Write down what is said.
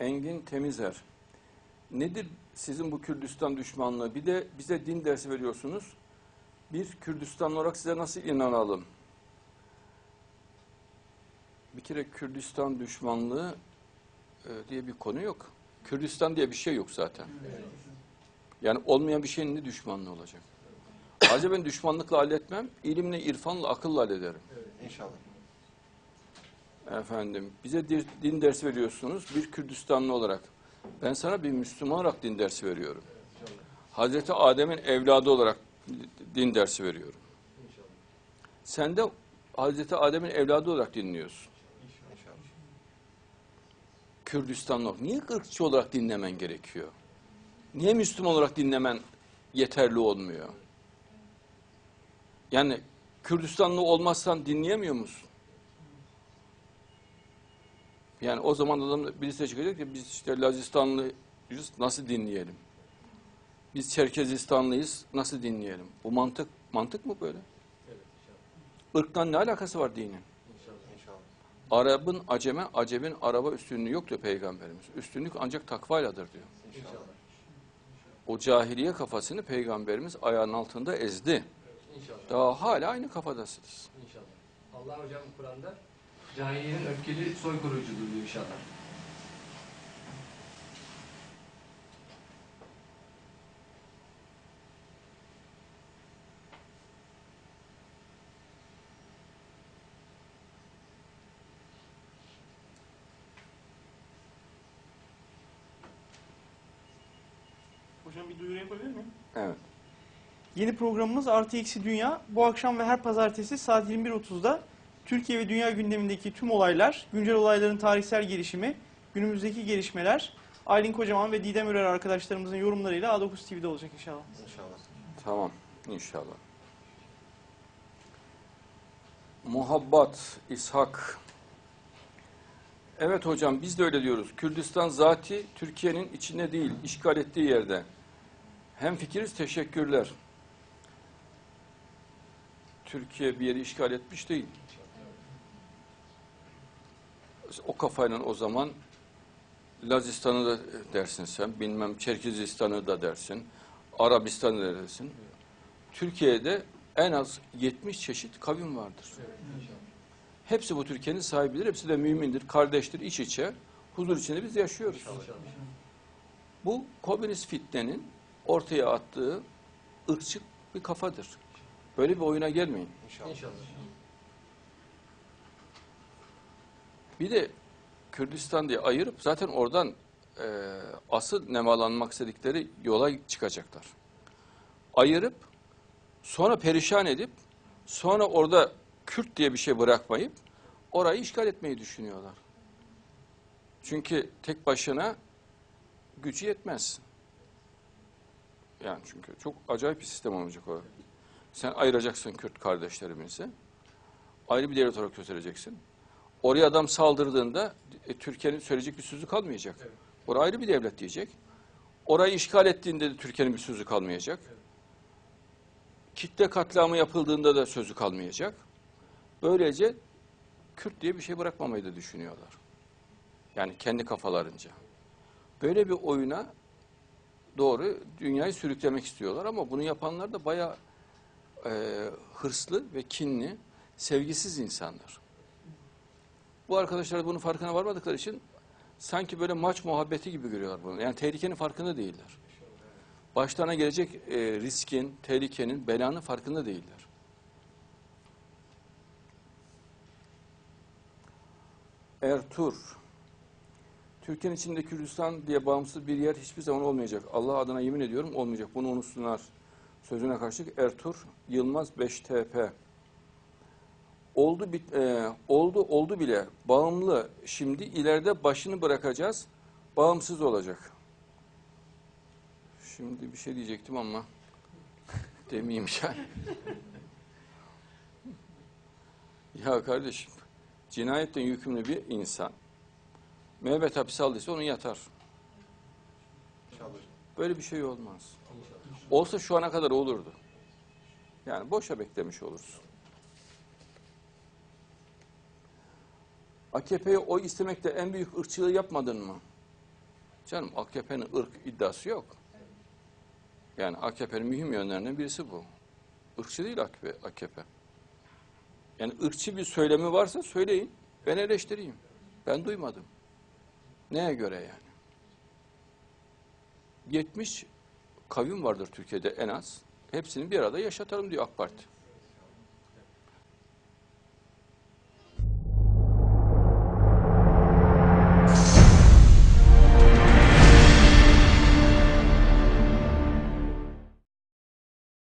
Engin Temizer. Nedir sizin bu Kürdistan düşmanlığı? Bir de bize din dersi veriyorsunuz. Bir Kürdistanlı olarak size nasıl inanalım? Bir kere Kürdistan düşmanlığı e, diye bir konu yok. Kürdistan diye bir şey yok zaten. Yani olmayan bir şeyin ne düşmanlığı olacak? Ayrıca ben düşmanlıkla halletmem, ilimle, irfanla, akılla hallederim. İnşallah. Efendim, bize din dersi veriyorsunuz bir Kürdistanlı olarak. Ben sana bir Müslüman olarak din dersi veriyorum. Hazreti Adem'in evladı olarak din dersi veriyorum. Sen de Hazreti Adem'in evladı olarak dinliyorsun. İnşallah. Kürdistanlı olarak. Niye ırkçı olarak dinlemen gerekiyor? Niye Müslüman olarak dinlemen yeterli olmuyor? Yani Kürdistanlı olmazsan dinleyemiyor musun? Yani o zaman adam birisi çıkacak ki biz işte Lazistanlıyız nasıl dinleyelim? Biz Çerkezistanlıyız nasıl dinleyelim? Bu mantık mantık mı böyle? Irktan ne alakası var dinin? İnşallah. Arap'ın aceme, acemin araba üstünlüğü yok diyor Peygamberimiz. Üstünlük ancak takvayladır diyor. İnşallah. O cahiliye kafasını Peygamberimiz ayağının altında ezdi. İnşallah. Daha hala aynı kafadasınız. İnşallah. Allah hocam Kur'an'da cahiliyenin öfkeli soykırıcılığı diyor inşallah. Hocam bir duyuru yapabilir miyim? Evet. Yeni programımız Artı Eksi Dünya bu akşam ve her pazartesi saat 21.30'da Türkiye ve dünya gündemindeki tüm olaylar, güncel olayların tarihsel gelişimi, günümüzdeki gelişmeler, Aylin Kocaman ve Didem Ürer arkadaşlarımızın yorumlarıyla A9 TV'de olacak inşallah. İnşallah. Tamam. İnşallah. Muhabbat, İshak. Evet hocam biz de öyle diyoruz. Kürdistan zati Türkiye'nin içinde değil, işgal ettiği yerde. Hem fikiriz teşekkürler. Türkiye bir yeri işgal etmiş değil. O kafayla o zaman Lazistan'ı da dersin sen, bilmem Çerkezistan'ı da dersin, Arabistan'ı da dersin. Türkiye'de en az 70 çeşit kavim vardır. Hepsi bu Türkiye'nin sahibidir, hepsi de mümindir, kardeştir, iç içe, huzur içinde biz yaşıyoruz. Bu komünist fitnenin ortaya attığı ırkçı bir kafadır. Böyle bir oyuna gelmeyin. İnşallah. İnşallah. Bir de Kürdistan diye ayırıp zaten oradan e, asıl nemalanmak istedikleri yola çıkacaklar. Ayırıp sonra perişan edip sonra orada Kürt diye bir şey bırakmayıp orayı işgal etmeyi düşünüyorlar. Çünkü tek başına gücü yetmez. Yani çünkü çok acayip bir sistem olacak o. Sen ayıracaksın Kürt kardeşlerimizi. Ayrı bir devlet olarak göstereceksin. Oraya adam saldırdığında e, Türkiye'nin söyleyecek bir sözü kalmayacak. Evet. Orası ayrı bir devlet diyecek. Orayı işgal ettiğinde de Türkiye'nin bir sözü kalmayacak. Kitle katliamı yapıldığında da sözü kalmayacak. Böylece Kürt diye bir şey bırakmamayı da düşünüyorlar. Yani kendi kafalarınca. Böyle bir oyuna doğru dünyayı sürüklemek istiyorlar ama bunu yapanlar da bayağı e, hırslı ve kinli, sevgisiz insanlar. Bu arkadaşlar bunun farkına varmadıkları için sanki böyle maç muhabbeti gibi görüyorlar bunu. Yani tehlikenin farkında değiller. Başlarına gelecek e, riskin, tehlikenin, belanın farkında değiller. Ertur. Türkiye'nin içinde Kürdistan diye bağımsız bir yer hiçbir zaman olmayacak. Allah adına yemin ediyorum olmayacak. Bunu unutsunlar. Sözüne karşılık Ertur Yılmaz 5TP. Oldu bit, e, oldu oldu bile bağımlı. Şimdi ileride başını bırakacağız. Bağımsız olacak. Şimdi bir şey diyecektim ama demeyeyim yani. ya kardeşim cinayetten yükümlü bir insan müebbet hapis aldıysa onu yatar. Böyle bir şey olmaz. Olsa şu ana kadar olurdu. Yani boşa beklemiş olursun. AKP'ye oy istemekte en büyük ırkçılığı yapmadın mı? Canım AKP'nin ırk iddiası yok. Yani AKP'nin mühim yönlerinden birisi bu. Irkçı değil AKP. AKP. Yani ırkçı bir söylemi varsa söyleyin. Ben eleştireyim. Ben duymadım. Neye göre yani? 70 kavim vardır Türkiye'de en az. Hepsini bir arada yaşatalım diyor AK Parti.